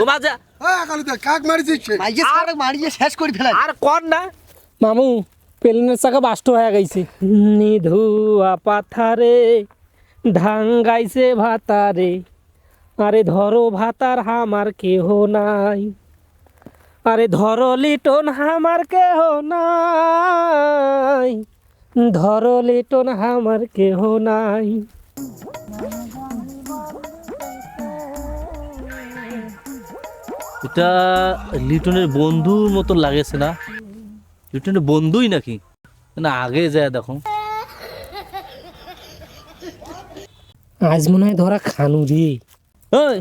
তোমার যে। হ্যাঁ কাক শেষ করে ফেলাই আর কর না। মামু প্লেনের চাকা বাস্ট হয়ে গেছে। নিধুয়া পাথারে ধাঙ্গাইছে ভাতারে। আরে ধরো ভাতার হামার কেহ নাই। আরে ধরো লিটন হামার কেহ নাই। ধরো লিটন হামার কেহ নাই। এটা লিটনের বন্ধুর মতো লাগেছে না? লিটনের বন্ধুই নাকি? না আগে যায় দেখো। আজ মনে হয় ধরা খানু রে।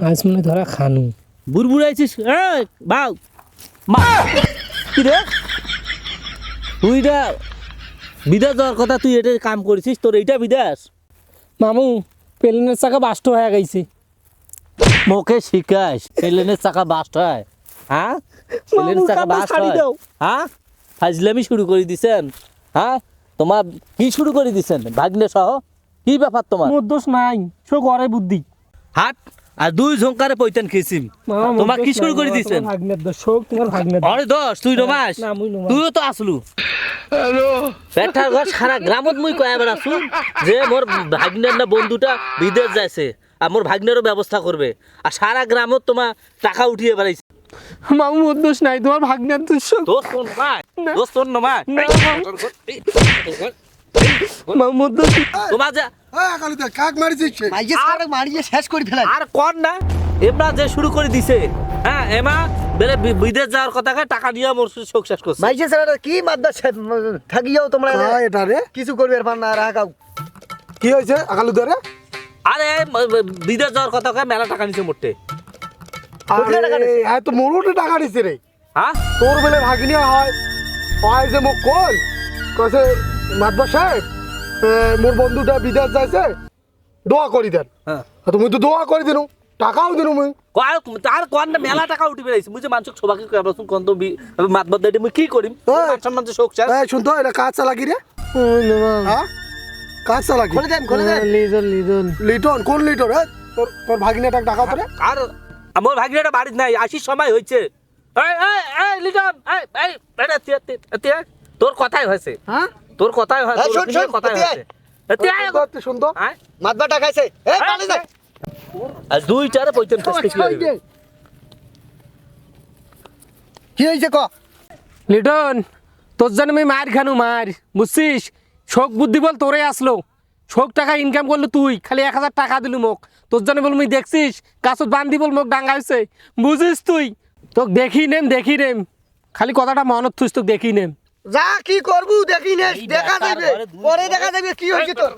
আজ মনে হয় ধরা খানু। বুড়বুড়াইছিস? বাউ! মা! কি রে? তুই এটা বিদেশ যাওয়ার কথা তুই এটা কাম করেছিস তোর এইটা বিদেশ? মামু প্লেনের চাকা বাস্ট হয়ে গেছে। মোকে শিখাস প্লেনের চাকা বাস্ট হয়। হ্যাঁ? প্লেনের চাকা বাস্ট হয়। হ্যাঁ? ফাজলামি শুরু করে দিছেন। হ্যাঁ? তোমার কি শুরু করে দিছেন? ভাগ্নে সহ? কি ব্যাপার তোমার? মোর দোষ নাই। সো ঘরে বুদ্ধি। হাট আর দুই ঝঙ্কারে পৈতেন খেয়েছিম তোমার কি শুরু করে দিছেন? ভাগ্নের দোষ। শোক তোমার ভাগ্নের। আরে দোষ। তুই নমাস। তুইও তো আসলু। পেটার ঘর সারা গ্রামত মুই কয়া বেড়াছু যে মোর ভাগ্নের না বন্ধুটা বিদেশ যাইছে। আর মোর ভাগ্নেরও ব্যবস্থা করবে। আর সারা গ্রামত তোমার টাকা উঠিয়ে বেড়াইছে। মামু মোর দোষ নাই তোমার ভাগ্নের দোষ। দোষ তোর নমায় দোষ তোর নমায় মামু। মোর দোষ। তোমার যে। কাক মারিছিস? মারিয়ে শেষ করে ফেলাই। আর কর না এমরা যে শুরু করে দিছে হ্যাঁ এমা বেলে বি- বিদেশ যাওয়ার কথা টাকা নিয়ে মোর শোক শেষ করছে। কি মাদ্দা তোমরা। এটা রে? কিছু করবে আর পার না রাখাও কি হয়েছে আকালু ধরে আরে বিদেশ যাওয়ার কথা কয়, মেলা টাকা নিছে মোটে? হ্যাঁ তো মোরোটে টাকা নিছে রে। হ্যাঁ তোর বেলে ভাগিনিয়া হয়। হয় যে মোক কল কছে মাতবা সাহেব মোর বন্ধুটা বিদেশ যাইছে দোয়া করি দেন। হ্যাঁ তুমি তো দোয়া করে দিনু টাকাও দিনু মুই। কয় তার কোন মেলা টাকা উঠি বেড়াইছে? মুই যে মানুষ সবাইকে কয়াবছুন কোন তো মাত বাদ দিয়ে মুই কি করিম? মানুষ শোক চাস এই শুনতো এটা কাজ চালাকি রে। হ্যাঁ। কাজ চালাকি খুলে দেন খুলে দেন। লিজন লিজন লিটন। কোন লিটন হ্যাঁ? তোর তোর ভাগিনাটা তোরে? আর আমার বাড়িতে নাই সময় হয়েছে। এই এই এই লিটন এই এই তিয়া তোর কথাই হয়েছে। হ্যাঁ? তোর কথাই তোর কথাই। হয়েছে। এই পালে আর দুই চারে ফেসতে কি হইবে? কি হয়েছে ক? লিটন তোর জন্য আমি মার খানু মার। বুঝছিস? শোক বুদ্ধি বল তোরে আসলো। শোক টাকা ইনকাম করল তুই খালি এক হাজার টাকা দিলু মোক। তোর জন্য বল মুই দেখছিস কাছত বান্ধি বল মোক ডাঙ্গা হয়েছে বুঝিস তুই? তোকে দেখি নেম দেখি নেম। খালি কথাটা মনত থুস তোকে দেখি নেম। যা কি করব দেখি নে দেখা যাবে পরে দেখা যাবে কি হয়েছে তোর।